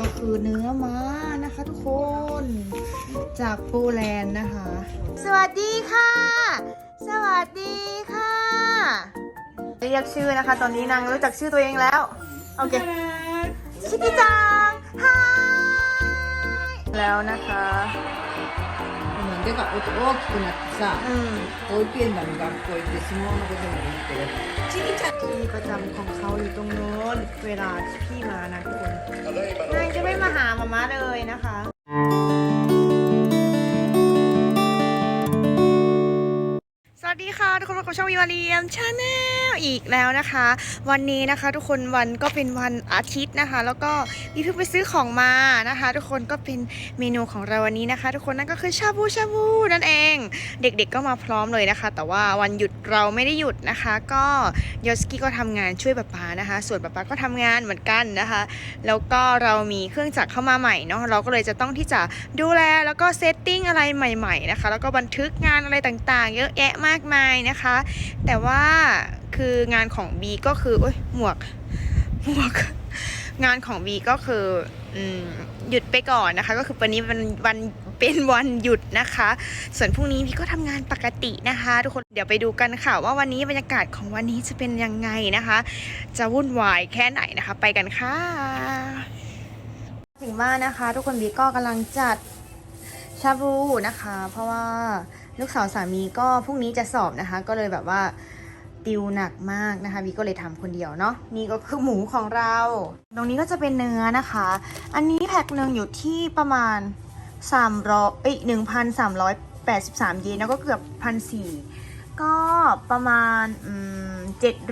ก็คือเนื้อม้านะคะทุกคนจากโปแลนด์นะคะ สวัสดีค่ะ สวัสดีค่ะ เรียกชื่อนะคะ ตอนนี้นางรู้จักชื่อตัวเองแล้ว โอเค ชิคกี้จังฮายแล้วนะคะ でが大きくなってさ อืม 保育園だの学校行って相撲のことも言ってるちぎちゃん ที่ประจำของเขาอยู่ตรงโน้น เวลาที่พี่มานะทุกคนนายจะไม่มาหามาม่าเลยนะคะ วัสดีค่ะ ทุกคนพบกับช่องวิวาเรียมชาแนลอีกแล้วนะคะ วันนี้นะคะ ทุกคนวันก็เป็นวันอาทิตย์นะคะ แล้วก็มีเพิ่งไปซื้อของมานะคะ ทุกคนก็เป็นเมนูของเราวันนี้นะคะ ทุกคนนั่นก็คือชาบูชาบูนั่นเอง เด็กๆก็มาพร้อมเลยนะคะ แต่ว่าวันหยุดเราไม่ได้หยุดนะคะ ก็ยอสกี้ก็ทำงานช่วยป๊าป๊านะคะ ส่วนป๊าป๊าก็ทำงานเหมือนกันนะคะ แล้วก็เรามีเครื่องจักรเข้ามาใหม่เนาะเราก็เลยจะต้องที่จะดูแลแล้วก็เซตติ้งอะไรใหม่ ๆนะคะ แล้วก็บันทึกงานอะไรต่างๆ เยอะแยะมากมายนะคะ แต่ว่าคืองานของ B ก็คือโอ้ยหมวกหมวก งานของ B ก็คืออหยุดไปก่อนนะคะ ก็คือวันนี้เป็นวันเป็นวันหยุดนะคะ ส่วนพรุ่งนี้พี่ก็ทำงานปกตินะคะ ทุกคนเดี๋ยวไปดูกันค่ะ ว่าวันนี้บรรยากาศของวันนี้จะเป็นยังไงนะคะ จะวุ่นวายแค่ไหนนะคะ ไปกันค่ะถึงบ้านนะคะ ทุกคนบีก็กำลังจัดชาบูนะคะ เพราะว่า ลูกสาวสามีก็พรุ่งนี้จะสอบนะคะ ก็เลยแบบว่าติวหนักมากนะคะบีก็เลยทำคนเดียวเนาะนี่ก็คือหมูของเรา ตรงนี้ก็จะเป็นเนื้อนะคะ อันนี้แพ็คหนึ่งอยู่ที่ประมาณ300เอ้ย1,383 เยนแล้วก็เกือบพันสี่ก็ประมาณอืม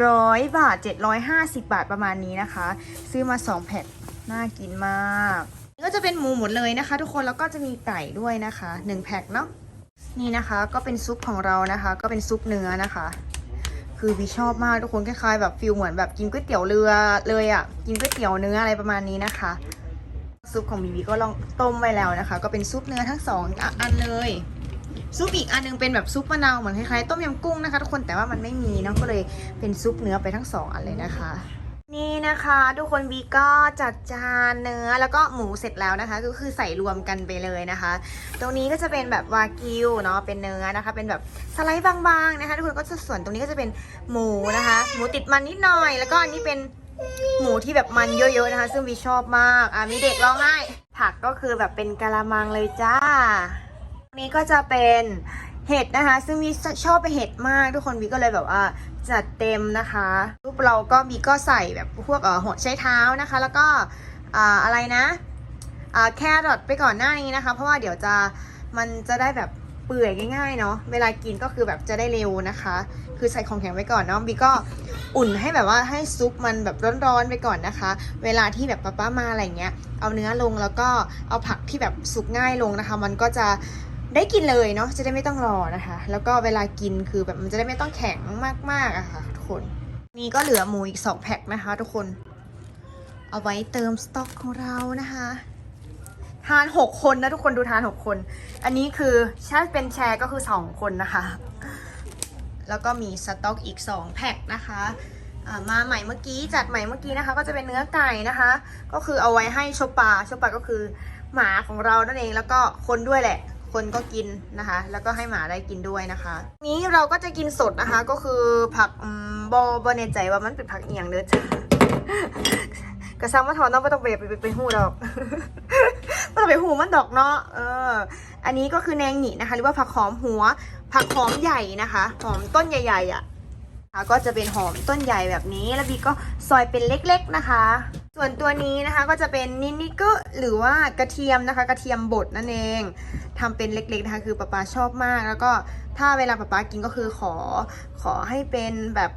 700บาท 750 บาทประมาณนี้นะคะ ซื้อมา 2 แพ็คน่ากินมากนี่ก็จะเป็นหมูหมดเลยนะคะ ทุกคนแล้วก็จะมีไก่ด้วยนะคะ 1 แพ็คเนาะ นี่นะคะก็เป็นซุปของเรานะคะ ก็เป็นซุปเนื้อนะคะ คือพี่ชอบมากทุกคนคล้ายๆแบบฟิลเหมือนแบบกินก๋วยเตี๋ยวเรือเลยอะ่ะกินก๋วยเตี๋ยวเนื้ออะไรประมาณนี้นะคะ ซุปของบีบีก็ลองต้มไว้แล้วนะคะ ก็เป็นซุปเนื้อทั้งสองอันเลยซุปอีกอันนึงเป็นแบบซุปมะนาวเหมือนคล้ายๆต้มยำกุ้งนะคะทุกคนแต่ว่ามันไม่มีเนาะก็เลยเป็นซุปเนื้อไปทั้งสองอันเลยนะคะ นี่นะคะทุกคนบีก็จัดจานเนื้อแล้วก็หมูเสร็จแล้วนะคะ ก็คือใส่รวมกันไปเลยนะคะ ตรงนี้ก็จะเป็นแบบวากิวเนาะเป็นเนื้อนะคะ เป็นแบบสไลด์บางๆนะคะ ทุกคนก็จะส่วนตรงนี้ก็จะเป็นหมูนะคะ หมูติดมันนิดหน่อย แล้วก็อันนี้เป็นหมูที่แบบมันเยอะๆนะคะ ซึ่งบีชอบมากอะมีเด็กร้องไห้ผักก็คือแบบเป็นกะละมังเลยจ้านี้ก็จะเป็น เห็ดนะคะ ซึ่งวีชอบไปเห็ดมากทุกคนวีก็เลยแบบว่าจัดเต็มนะคะรูปเราก็วีก็ใส่แบบพวกเออหัวใช้เท้านะคะ แล้วก็อ่าอะไรนะอ่าแครอทไปก่อนหน้านี้นะคะ เพราะว่าเดี๋ยวจะมันจะได้แบบเปื่อยง่ายๆเนาะเวลากินก็คือแบบจะได้เร็วนะคะ คือใส่ของแข็งไว้ก่อนเนาะบีก็อุ่นให้แบบว่าให้ซุปมันแบบร้อนๆไปก่อนนะคะ เวลาที่แบบป้าป้ามาอะไรเงี้ย เอาเนื้อลงแล้วก็เอาผักที่แบบสุกง่ายลงนะคะ มันก็จะ ได้กินเลยเนาะจะได้ไม่ต้องรอนะคะ แล้วก็เวลากินคือแบบมันจะได้ไม่ต้องแข็งมากๆอะค่ะทุกคนนี่ก็เหลือหมูอีก 2 แพ็คนะคะ ทุกคน เอาไว้เติมสต็อกของเรานะคะทาน 6 คนนะทุกคนดูทาน 6 คน อันนี้คือถ้าเป็นแชร์ก็คือ 2 คนนะคะ แล้วก็มีสต็อกอีก 2 แพ็คนะคะมาใหม่เมื่อกี้จัดใหม่เมื่อกี้นะคะ ก็จะเป็นเนื้อไก่นะคะ ก็คือเอาไว้ให้โชปาโชปาก็คือหมาของเรานั่นเองแล้วก็คนด้วยแหละ คนก็กินนะคะ แล้วก็ให้หมาได้กินด้วยนะคะ นี้เราก็จะกินสดนะคะ ก็คือผักบอบอเนใจว่ามันเป็นผักเอียงเด้อจ้ะกระซังมาถอนเนาะไม่ต้องไปไปไปไปหูดอกไม่ต้องไปหูมันดอกเนาะเออ อันนี้ก็คือแนงหนีนะคะ หรือว่าผักหอมหัว ผักหอมใหญ่นะคะ หอมต้นใหญ่ๆอะก็จะเป็นหอมต้นใหญ่แบบนี้ แล้วบีก็ซอยเป็นเล็ก ๆนะคะ ส่วนตัวนี้นะคะก็จะเป็นนินนิก็หรือว่ากระเทียมนะคะ กระเทียมบดนั่นเองทำเป็นเล็กๆนะคะคือป๊าป๊าชอบมาก แล้วก็ถ้าเวลาป๊าป๊ากินก็คือขอขอให้เป็นแบบ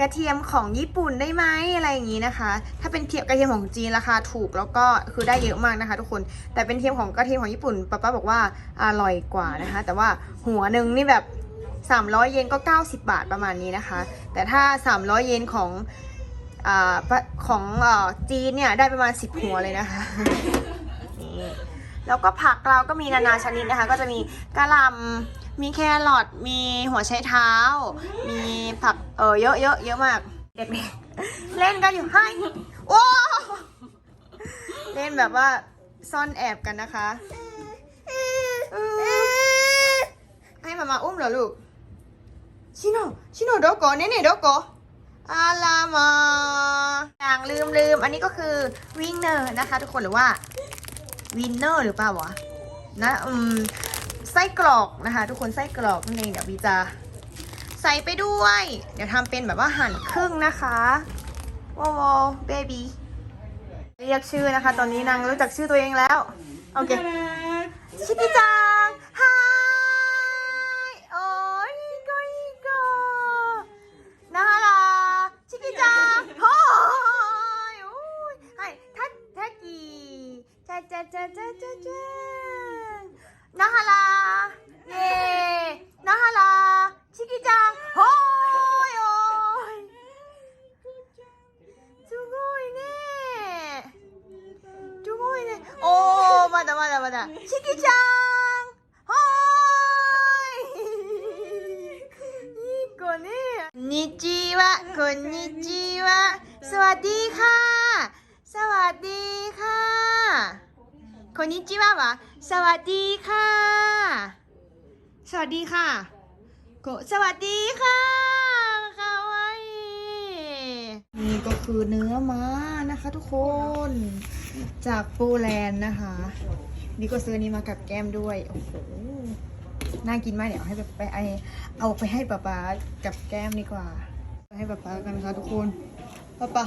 กระเทียมของญี่ปุ่นได้ไหมอะไรอย่างนี้นะคะ ถ้าเป็นเทียมกระเทียมของจีนราคาถูกแล้วก็คือได้เยอะมากนะคะ ทุกคน แต่เป็นเทียมของกระเทียมของญี่ปุ่นป๊าป๊าบอกว่าอร่อยกว่านะคะ แต่ว่าหัวหนึ่งนี่แบบ 300 เยนก็ 90 บาทประมาณนี้นะคะ แต่ถ้า 300 เยนของ ของจีนเนี่ย ได้ประมาณ 10 หัวเลยนะคะนี่แล้วก็ผักเราก็มีนานาชนิดนะคะ ก็จะมีกะหล่ำมีแครอทมีหัวไชเท้า มีผักเออเยอะเยอะเยอะมาก เด็กๆเล่นกันอยู่ให้โอ้เล่นแบบว่าซ่อนแอบกันนะคะให้มามาอุ้มเหรอลูกชิโนชิโนโดโกเนเน่โดโก อาลามาอย่างลืมลืม อันนี้ก็คือวิงเนอร์นะคะทุกคนหรือว่าวินเนอร์หรือเปล่าวะนะอืมไส้กรอกนะคะ ทุกคนไส้กรอกนั่นเองเดี๋ยววีจะใส่ไปด้วย เดี๋ยวทำเป็นแบบว่าหั่นครึ่งนะคะว้าวเบบี้เรียกชื่อนะคะ ตอนนี้นางรู้จักชื่อตัวเองแล้ว โอเคชิกิจัง ชิคกี้จังโฮยนี่กว่านี่นิจิวะคนนิจิวะสวัสดีค่ะ สวัสดีค่ะคนนิจิวะวะสวัสดีค่ะ สวัสดีค่ะสวัสดีค่ะคาวาอินี่ก็คือเนื้อม้านะคะทุกคน จากโปแลนด์นะคะ นี่ก็ซื้อนี้มากับแก้มด้วย โอ้โห น่ากินมากเดี๋ยวเอาให้ไปไปไอเอาไปให้ป๊าป๊ากับแก้มดีกว่า ไปให้ป๊าป๊ากันนะคะทุกคนป๊าป๊า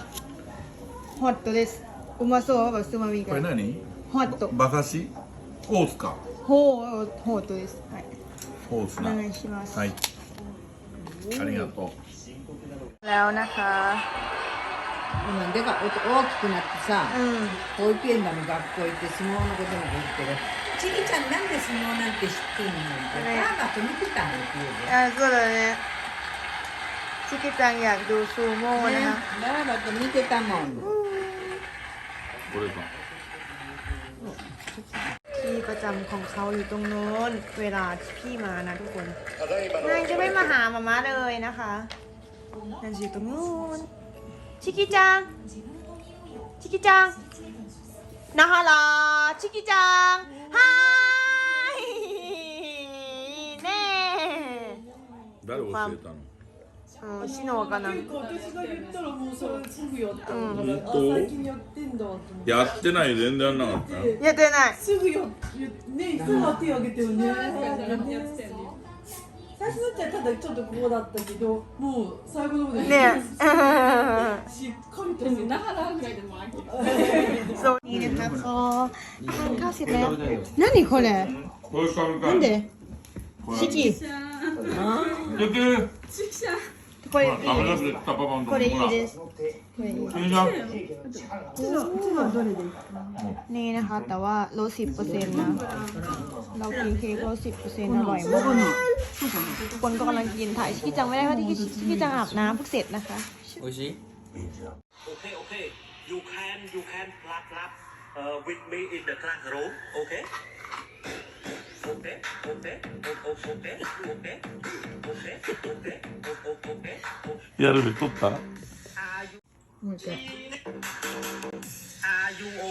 ฮอตตัวเดสอุมาโซะแบบซูมามิกั これ น 何 ฮอตตัว バカシホースか โฮโฮตัวเดสはいホースおな願いしますはいありがとう แล้วนะคะ 今でか大きくなってさ、 อืม 保育園だの学校行って相撲のことも言ってるちぎちゃんなんで相撲なんて知ってんのってねパパと見てたのって言う อ่าก็เลยเนี่ยชิกิจังอยากดูซูโม่ で นะ ね คะ パパと見てたもんこれか ที่ประจำของเขาอยู่ตรงโน้น เวลาที่พี่มานะทุกคนนางจะไม่มาหามาม่าเลยนะคะนางจะอยู่ตรงโน้น チキちゃん。チキちゃん。なはらチキちゃん。はーいね誰教えたの？うん、死のわかない。私が言ったらもうそれすぐやったから、うん。あ最近やってんだってやってない。全然なかった。やってない。すぐやね手げてねやってん。最初のっちゃただちょっとこうだったけどもう最後の方でね。しっかりと。ねながらぐらいでも飽きる。そう。いいねそう高何これ？なんで？チキ。チキこれいいです。 これいいそれじゃん นี่นะคะ แต่ว่าลดสิบเปอร์เซ็นต์นะ เรากินเค้กลดสิบเปอร์เซ็นต์อร่อยมากทุกคนก็กำลังกินถ่ายชิคกี้จังไม่ได้เพราะที่ชิคกี้จังอาบน้ำเพิ่งเสร็จนะคะ Okay, okay. You can you can plug up uh, with me in the classroom. Okay. Okay. Okay. Okay. Okay. Okay. Okay. Okay. Okay. Okay. やる取った Are you Are you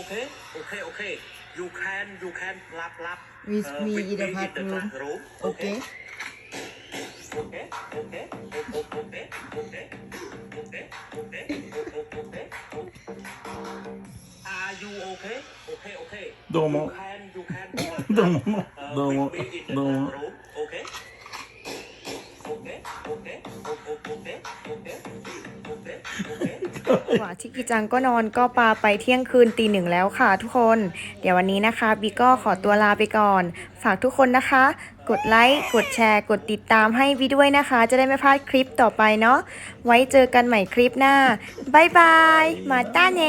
okay? Okay, okay. You can, you can lap lap. We uh, with me in the bathroom. Okay. Okay. Okay. Okay. Okay. Okay. Okay. Okay. Okay. Okay. Are you okay? Okay. Okay. どうも。You can, you can. どうも。どうも。どうも。 ว่าชิคกี้จังก็นอนก็ปาไปเที่ยงคืนตีหนึ่งแล้วค่ะทุกคน เดี๋ยววันนี้นะคะบีก็ขอตัวลาไปก่อน ฝากทุกคนนะคะ กดไลค์กดแชร์ กดติดตามให้บีด้วยนะคะ จะได้ไม่พลาดคลิปต่อไปเนาะไว้เจอกันใหม่คลิปหน้าบายบายมาต้าเน